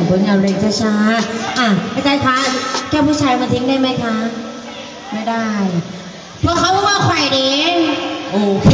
งผลงานเร็งช้าๆอะอาจารย์คะแก้ผู้ชายมาทิ้งได้ไหมคะ ไม่ได้ เพราะเขาว่าไข่เด้โอเค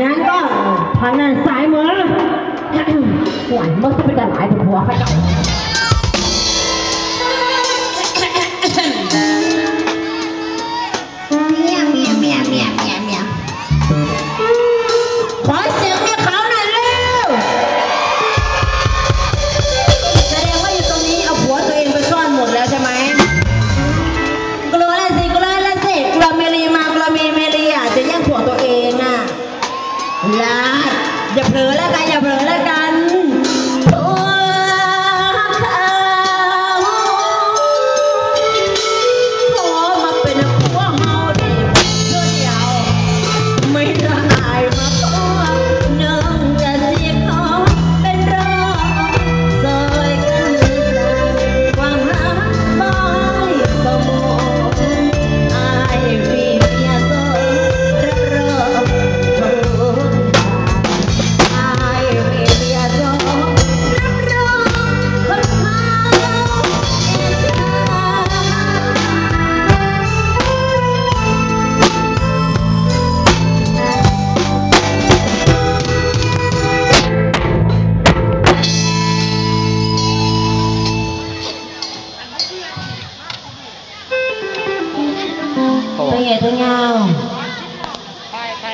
งั้นก็ทางด้นซ้ายมือหวานมดจะเป็นแต่หลายเป็นหัวข้าเจ้า